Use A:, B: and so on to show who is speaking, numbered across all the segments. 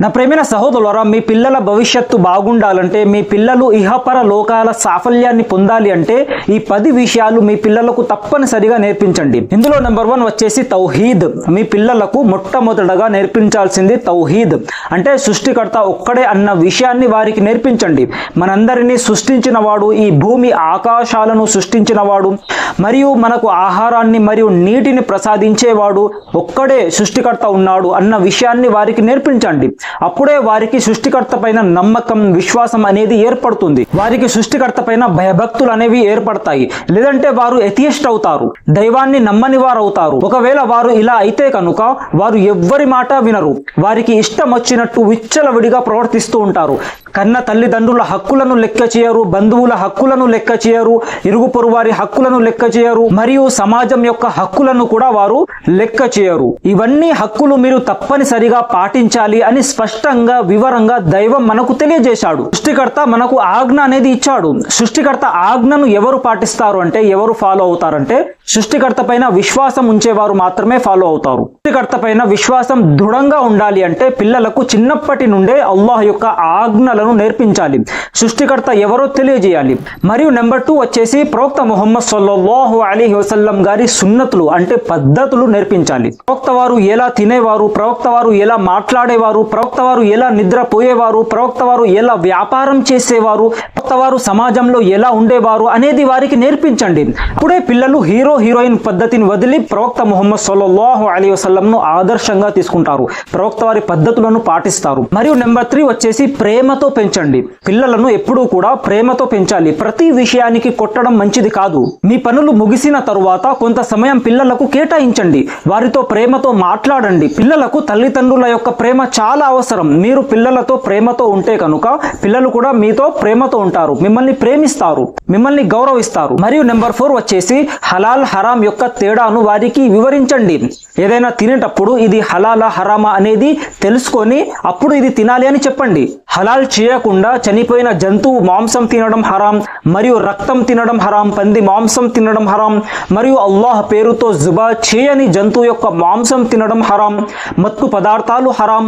A: నా ప్రేమైన సహోదరులరా మీ పిల్లల భవిష్యత్తు బాగుండాలంటే మీ పిల్లలు ఇహపర లోకాల సాఫల్యాన్ని పొందాలి అంటే ఈ పది విషయాలు మీ పిల్లలకు తప్పనిసరిగా నేర్పించండి. ఇందులో నెంబర్ వన్ వచ్చేసి తౌహీద్. మీ పిల్లలకు మొట్టమొదటగా నేర్పించాల్సింది తౌహీద్. అంటే సృష్టికర్త ఒక్కడే అన్న విషయాన్ని వారికి నేర్పించండి. మనందరినీ సృష్టించిన వాడు ఈ భూమి ఆకాశాలను సృష్టించిన వాడు మరియు మనకు ఆహారాన్ని మరియు నీటిని ప్రసాదించేవాడు ఒక్కడే సృష్టికర్త ఉన్నాడు అన్న విషయాన్ని వారికి నేర్పించండి. అప్పుడే వారికి సృష్టికర్త పైన నమ్మకం విశ్వాసం అనేది ఏర్పడుతుంది. వారికి సృష్టికర్త పైన భయభక్తులు అనేవి ఏర్పడతాయి. లేదంటే వారు ఎథియస్ట్ అవుతారు దైవాన్ని నమ్మని వారు అవుతారు ఒకవేళ వారు ఇలా అయితే కనుక వారు ఎవ్వరి మాట వినరు. వారికి ఇష్టం వచ్చినట్టు విచ్చలవిడిగా ప్రవర్తిస్తూ ఉంటారు. కన్న తల్లిదండ్రుల హక్కులను లెక్క చేయరు బంధువుల హక్కులను లెక్క చేయరు ఇరుగు వారి హక్కులను లెక్క చేయరు మరియు సమాజం యొక్క హక్కులను కూడా వారు లెక్క చేయరు. ఇవన్నీ హక్కులు మీరు తప్పనిసరిగా పాటించాలి అని స్పష్టంగా వివరంగా దైవం మనకు తెలియజేశాడు. సృష్టికర్త మనకు ఆజ్ఞ అనేది ఇచ్చాడు. సృష్టికర్త ఆజ్ఞను ఎవరు పాటిస్తారు అంటే ఎవరు ఫాలో అవుతారంటే సృష్టికర్త పైన విశ్వాసం ఉంచేవారు మాత్రమే ఫాలో అవుతారు. సృష్టికర్త పైన విశ్వాసం దృఢంగా ఉండాలి అంటే పిల్లలకు చిన్నప్పటి నుండే అల్లాహ్ యొక్క ఆజ్ఞలను నేర్పించాలి. సృష్టికర్త ఎవరో తెలియజేయాలి. మరియు నెంబర్ టూ వచ్చేసి ప్రవక్త ముహమ్మద్ సల్లల్లాహు అలీ వసల్లం గారి సున్నతులు అంటే పద్ధతులు నేర్పించాలి. ప్రవక్త వారు ఎలా తినేవారు ప్రవక్త వారు ఎలా మాట్లాడేవారు ప్రవక్త వారు ఎలా నిద్రపోయేవారు ప్రవక్త వారు ఎలా వ్యాపారం చేసేవారు ప్రవక్త వారు సమాజంలో ఎలా ఉండేవారు అనేది వారికి నేర్పించండి. ఇప్పుడే పిల్లలు హీరో హీరోయిన్ పద్ధతిని వదిలి ప్రవక్త ముహమ్మద్ సల్లల్లాహు అలీ వసల్లంను ఆదర్శంగా తీసుకుంటారు. ప్రవక్త వారి పద్ధతులను పాటిస్తారు. మరియు నెంబర్ త్రీ వచ్చేసి ప్రేమతో పెంచండి. పిల్లలను ఎప్పుడూ కూడా ప్రేమతో పెంచాలి. ప్రతి విషయానికి కొట్టడం మంచిది కాదు. మీ పనులు ముగిసిన తరువాత కొంత సమయం పిల్లలకు కేటాయించండి. వారితో ప్రేమతో మాట్లాడండి. పిల్లలకు తల్లిదండ్రుల యొక్క ప్రేమ చాలా అవసరం. మీరు పిల్లలతో ప్రేమతో ఉంటే కనుక పిల్లలు కూడా మీతో ప్రేమతో ఉంటారు. మిమ్మల్ని ప్రేమిస్తారు. మిమ్మల్ని గౌరవిస్తారు. మరియు నెంబర్ ఫోర్ వచ్చేసి హలాల్ హరాం యొక్క తేడాను వారికి వివరించండి. ఏదైనా తినేటప్పుడు ఇది హలాలా హరామా అనేది తెలుసుకొని అప్పుడు ఇది తినాలి అని చెప్పండి. హలాల్ చేయకుండా చనిపోయిన జంతువు మాంసం తినడం హరాం మరియు రక్తం తినడం హరాం పంది మాంసం తినడం హరాం మరియు అల్లాహ్ పేరుతో జుబా చేయని జంతువు యొక్క మాంసం తినడం హరాం మత్తు పదార్థాలు హరాం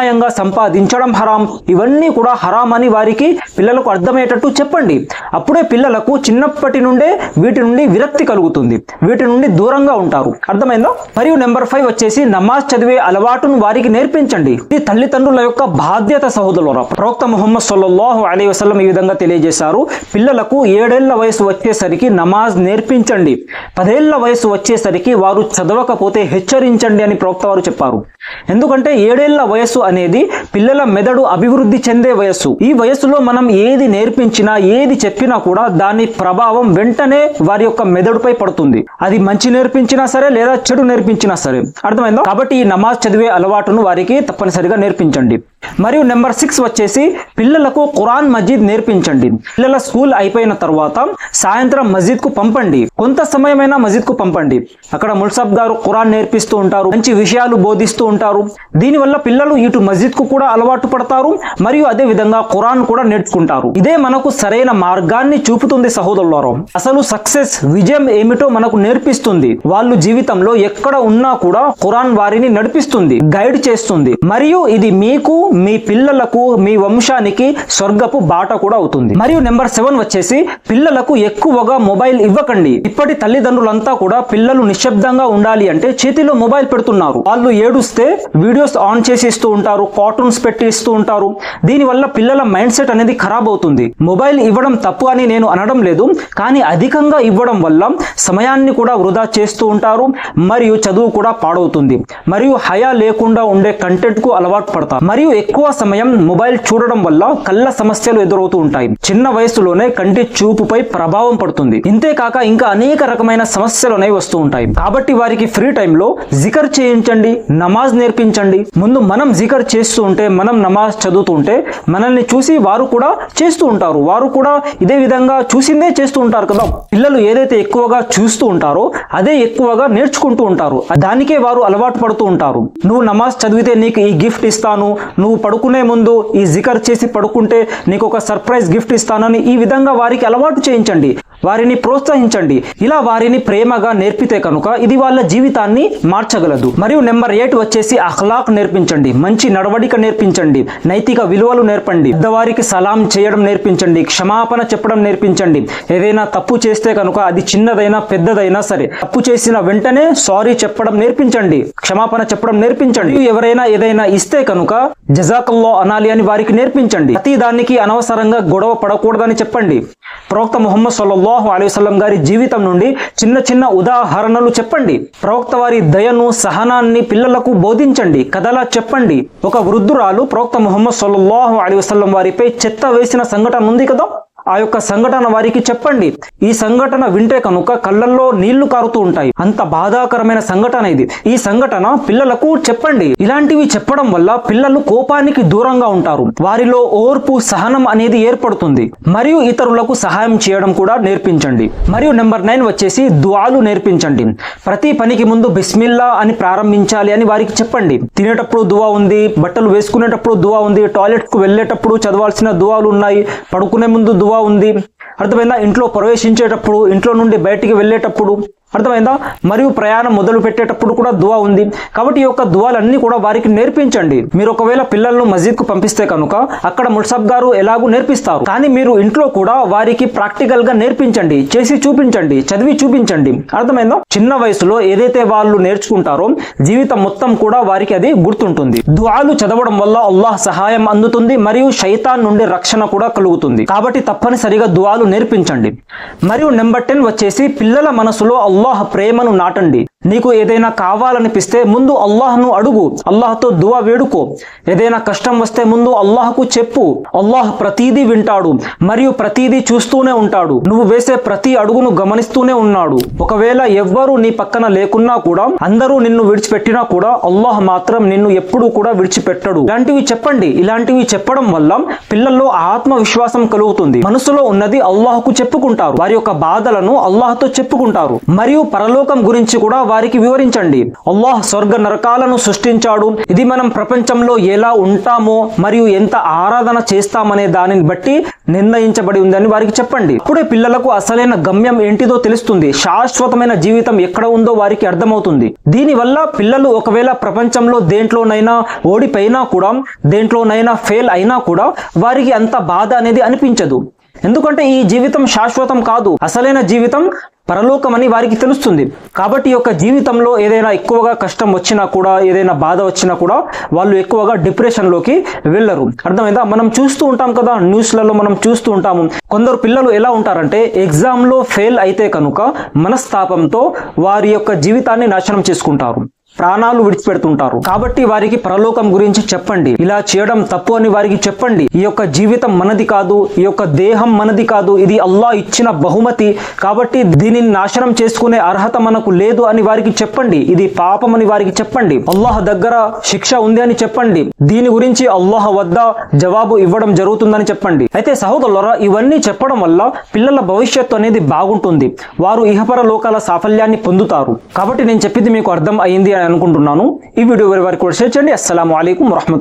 A: అన్యాయంగా సంపాదించడం హరాం. ఇవన్నీ కూడా హరాం అని వారికి పిల్లలకు అర్థమయ్యేటట్టు చెప్పండి. అప్పుడే పిల్లలకు చిన్నప్పటి నుండే వీటి నుండి విరక్తి కలుగుతుంది. వీటి నుండి దూరంగా ఉంటారు. అర్థమైందా? మరియు నెంబర్ ఫైవ్ వచ్చేసి నమాజ్ చదివే అలవాటును వారికి నేర్పించండి. ఇది తల్లిదండ్రుల యొక్క బాధ్యత సహోదరుల ప్రవక్త ముహమ్మద్ సల్లల్లాహు అలీ వసలం ఈ విధంగా తెలియజేశారు. పిల్లలకు ఏడేళ్ళ వయసు వచ్చేసరికి నమాజ్ నేర్పించండి. పదేళ్ళ వయసు వచ్చేసరికి వారు చదవకపోతే హెచ్చరించండి అని ప్రవక్త వారు చెప్పారు. ఎందుకంటే ఏడేళ్ళ వయసు అనేది పిల్లల మెదడు అభివృద్ధి చెందే వయస్సు. ఈ వయస్సులో మనం ఏది నేర్పించినా ఏది చెప్పినా కూడా దాని ప్రభావం వెంటనే వారి యొక్క మెదడుపై పడుతుంది. అది మంచి నేర్పించినా సరే లేదా చెడు నేర్పించినా సరే. అర్థమైందా? కాబట్టి ఈ నమాజ్ చదివే అలవాటును వారికి తప్పనిసరిగా నేర్పించండి. మరియు నెంబర్ సిక్స్ వచ్చేసి పిల్లలకు ఖురాన్ మజీద్ నేర్పించండి. పిల్లల స్కూల్ అయిపోయిన తర్వాత సాయంత్రం మస్జిద్కు పంపండి. కొంత సమయమైనా మస్జిద్కు పంపండి. అక్కడ ముల్సబ్ గారు ఖురాన్ నేర్పిస్తూ ఉంటారు. మంచి విషయాలు బోధిస్తూ ఉంటారు. దీనివల్ల పిల్లలు ఇటు మస్జిద్కు కూడా అలవాటు పడతారు. మరియు అదే విధంగా ఖురాన్ కూడా నేర్చుకుంటారు. ఇదే మనకు సరైన మార్గాన్ని చూపుతుంది సహోదరులారం. అసలు సక్సెస్ విజయం ఏమిటో మనకు నేర్పిస్తుంది. వాళ్ళు జీవితంలో ఎక్కడ ఉన్నా కూడా ఖురాన్ వారిని నడిపిస్తుంది గైడ్ చేస్తుంది. మరియు ఇది మీకు మీ పిల్లలకు మీ వంశానికి స్వర్గపు బాట కూడా అవుతుంది. మరియు నెంబర్ సెవెన్ వచ్చేసి పిల్లలకు ఎక్కువగా మొబైల్ ఇవ్వకండి. ఇప్పటి తల్లిదండ్రులంతా కూడా పిల్లలు నిశ్శబ్దంగా ఉండాలి అంటే చేతిలో మొబైల్ పెడుతున్నారు. వాళ్ళు ఏడుస్తే వీడియోస్ ఆన్ చేసి ఇస్తూ ఉంటారు కార్టూన్స్ పెట్టి ఇస్తూ ఉంటారు. దీనివల్ల పిల్లల మైండ్ సెట్ అనేది ఖరాబ్ అవుతుంది. మొబైల్ ఇవ్వడం తప్పు అని నేను అనడం లేదు కానీ అధికంగా ఇవ్వడం వల్ల సమయాన్ని కూడా వృధా చేస్తూ ఉంటారు మరియు చదువు కూడా పాడవుతుంది. మరియు హయా లేకుండా ఉండే కంటెంట్కు అలవాటు పడతారు. మరియు ఎక్కువ సమయం మొబైల్ చూడడం వల్ల కళ్ళ సమస్యలు ఎదురవుతూ ఉంటాయి. చిన్న వయసులోనే కంటి చూపుపై ప్రభావం పడుతుంది. ఇంతేకాక ఇంకా అనేక రకమైన సమస్యలు అనేవి వస్తూ ఉంటాయి. కాబట్టి వారికి ఫ్రీ టైంలో జికర్ చేయించండి నమాజ్ నేర్పించండి. ముందు మనం జికర్ చేస్తూ ఉంటే మనం నమాజ్ చదువుతూ ఉంటే మనల్ని చూసి వారు కూడా చేస్తూ ఉంటారు. వారు కూడా ఇదే విధంగా చూసిందే చేస్తూ ఉంటారు కదా. పిల్లలు ఏదైతే ఎక్కువగా చూస్తూ ఉంటారో అదే ఎక్కువగా నేర్చుకుంటూ ఉంటారు. దానికే వారు అలవాటు పడుతూ ఉంటారు. నువ్వు నమాజ్ చదివితే నీకు ఈ గిఫ్ట్ ఇస్తాను నువ్వు పడుకునే ముందు ఈ జికర్ చేసి పడుకుంటే నీకు ఒక సర్ప్రైజ్ గిఫ్ట్ ఇస్తానని ఈ విధంగా వారికి అలవాటు చేయించండి. వారిని ప్రోత్సహించండి. ఇలా వారిని ప్రేమగా నేర్పితే కనుక ఇది వాళ్ళ జీవితాన్ని మార్చగలదు. మరియు నెంబర్ ఎయిట్ వచ్చేసి అహ్లాక్ నేర్పించండి. మంచి నడవడిక నేర్పించండి. నైతిక విలువలు నేర్పండి. పెద్దవారికి సలాం చేయడం నేర్పించండి. క్షమాపణ చెప్పడం నేర్పించండి. ఏదైనా తప్పు చేస్తే కనుక అది చిన్నదైనా పెద్దదైనా సరే. తప్పు చేసిన వెంటనే సారీ చెప్పడం నేర్పించండి. క్షమాపణ చెప్పడం నేర్పించండి. ఎవరైనా ఏదైనా ఇస్తే కనుక జజాకల్లో అనాలి అని వారికి నేర్పించండి. ప్రతి దానికి అనవసరంగా గొడవ పడకూడదని చెప్పండి. ప్రవక్త ముహమ్మద్ సల్లల్లాహు అలైహి గారి జీవితం నుండి చిన్న చిన్న ఉదాహరణలు చెప్పండి. ప్రవక్త వారి దయను సహనాన్ని పిల్లలకు బోధించండి. కథలా చెప్పండి. ఒక వృద్ధురాలు ప్రవక్త ముహమ్మద్ సల్లల్లాహు అలైహి వారిపై చెత్త వేసిన సంఘటన ఉంది కదా? ఆ యొక్క సంఘటన వారికి చెప్పండి. ఈ సంఘటన వింటే కనుక కళ్ళల్లో నీళ్ళు కారుతూ ఉంటాయి. అంత బాధాకరమైన సంఘటన ఇది. ఈ సంఘటన పిల్లలకు చెప్పండి. ఇలాంటివి చెప్పడం వల్ల పిల్లలు కోపానికి దూరంగా ఉంటారు. వారిలో ఓర్పు సహనం అనేది ఏర్పడుతుంది. మరియు ఇతరులకు సహాయం చేయడం కూడా నేర్పించండి. మరియు నెంబర్ నైన్ వచ్చేసి దువాలు నేర్పించండి. ప్రతి పనికి ముందు బిస్మిల్లా అని ప్రారంభించాలి అని వారికి చెప్పండి. తినేటప్పుడు దువా ఉంది బట్టలు వేసుకునేటప్పుడు దువా ఉంది టాయిలెట్కు వెళ్ళేటప్పుడు చదవాల్సిన దువాలు ఉన్నాయి పడుకునే ముందు దువా ఉంది. అర్థమైందా? ఇంట్లో ప్రవేశించేటప్పుడు ఇంట్లో నుండి బయటికి వెళ్ళేటప్పుడు అర్థమైందా? మరియు ప్రయాణం మొదలు పెట్టేటప్పుడు కూడా దువా ఉంది. కాబట్టి ఈ యొక్క దువాలన్నీ కూడా వారికి నేర్పించండి. మీరు ఒకవేళ పిల్లలను మస్జిద్కు పంపిస్తే కనుక అక్కడ మున్సబ్ గారు ఎలాగూ నేర్పిస్తారు. కానీ మీరు ఇంట్లో కూడా వారికి ప్రాక్టికల్గా నేర్పించండి. చేసి చూపించండి. చదివి చూపించండి. అర్థమైందా? చిన్న వయసులో ఏదైతే వాళ్ళు నేర్చుకుంటారో జీవితం మొత్తం కూడా వారికి అది గుర్తుంటుంది. దువాలు చదవడం వల్ల అల్లాహ్ సహాయం అందుతుంది మరియు శైతాన్ నుండి రక్షణ కూడా కలుగుతుంది. కాబట్టి తప్పనిసరిగా దువాలు నేర్పించండి. మరియు నెంబర్ టెన్ వచ్చేసి పిల్లల మనసులో అల్లాహ్ ప్రేమను నాటండి. నీకు ఏదైనా కావాలనిపిస్తే ముందు అల్లాహ్ను అడుగు. అల్లాహ్తో దువా వేడుకో. ఏదైనా కష్టం వస్తే ముందు అల్లాహ్కు చెప్పు. అల్లాహ్ ప్రతీదీ వింటాడు మరియు ప్రతీదీ చూస్తూనే ఉంటాడు. నువ్వు వేసే ప్రతి అడుగును గమనిస్తూనే ఉన్నాడు. ఒకవేళ ఎవ్వరూ నీ పక్కన లేకున్నా కూడా అందరూ నిన్ను విడిచిపెట్టినా కూడా అల్లాహ్ మాత్రం నిన్ను ఎప్పుడూ కూడా విడిచిపెట్టడు. ఇలాంటివి చెప్పండి. ఇలాంటివి చెప్పడం వల్ల పిల్లల్లో ఆత్మవిశ్వాసం కలుగుతుంది. మనసులో ఉన్నది అల్లాహ్కు చెప్పుకుంటారు. వారి యొక్క బాధలను అల్లాహ్తో చెప్పుకుంటారు. మరియు పరలోకం గురించి కూడా వారికి వివరించండి. అల్లాహ్ స్వర్గ నరకాలను సృష్టించాడు. ఇది మనం ప్రపంచంలో ఎలా ఉంటామో మరియు ఎంత ఆరాధన చేస్తామనే దానిని బట్టి నిర్ణయించబడి ఉందని వారికి చెప్పండి. అప్పుడే పిల్లలకు అసలైన గమ్యం ఏంటిదో తెలుస్తుంది. శాశ్వతమైన జీవితం ఎక్కడ ఉందో వారికి అర్థమవుతుంది. దీనివల్ల పిల్లలు ఒకవేళ ప్రపంచంలో దేంట్లోనైనా ఓడిపోయినా కూడా దేంట్లోనైనా ఫెయిల్ అయినా కూడా వారికి అంత బాధ అనేది అనిపించదు. ఎందుకంటే ఈ జీవితం శాశ్వతం కాదు. అసలైన జీవితం పరలోకం అని వారికి తెలుస్తుంది. కాబట్టి యొక్క జీవితంలో ఏదైనా ఎక్కువగా కష్టం వచ్చినా కూడా ఏదైనా బాధ వచ్చినా కూడా వాళ్ళు ఎక్కువగా డిప్రెషన్లోకి వెళ్ళరు. అర్థమైందా? మనం చూస్తూ ఉంటాం కదా న్యూస్లలో మనం చూస్తూ ఉంటాము. కొందరు పిల్లలు ఎలా ఉంటారంటే ఎగ్జామ్లో ఫెయిల్ అయితే కనుక మనస్తాపంతో వారి యొక్క జీవితాన్ని నాశనం చేసుకుంటారు. ప్రాణాలు విడిచిపెడుతుంటారు. కాబట్టి వారికి పరలోకం గురించి చెప్పండి. ఇలా చేయడం తప్పు అని వారికి చెప్పండి. ఈ యొక్క జీవితం మనది కాదు ఈ యొక్క దేహం మనది కాదు ఇది అల్లా ఇచ్చిన బహుమతి. కాబట్టి దీనిని నాశనం చేసుకునే అర్హత మనకు లేదు అని వారికి చెప్పండి. ఇది పాపం అని వారికి చెప్పండి. అల్లాహ్ దగ్గర శిక్ష ఉంది అని చెప్పండి. దీని గురించి అల్లాహ్ వద్ద జవాబు ఇవ్వడం జరుగుతుందని చెప్పండి. అయితే సహోదరులరా ఇవన్నీ చెప్పడం వల్ల పిల్లల భవిష్యత్తు అనేది బాగుంటుంది. వారు ఇహపర లోకాల సాఫల్యాన్ని పొందుతారు. కాబట్టి నేను చెప్పింది మీకు అర్థం అయింది అని అనుకుంటున్నాను. ఈ వీడియో ఎవరి వరకు కూడా షేర్ చేయండి. అస్సలం అయికం వరహమూల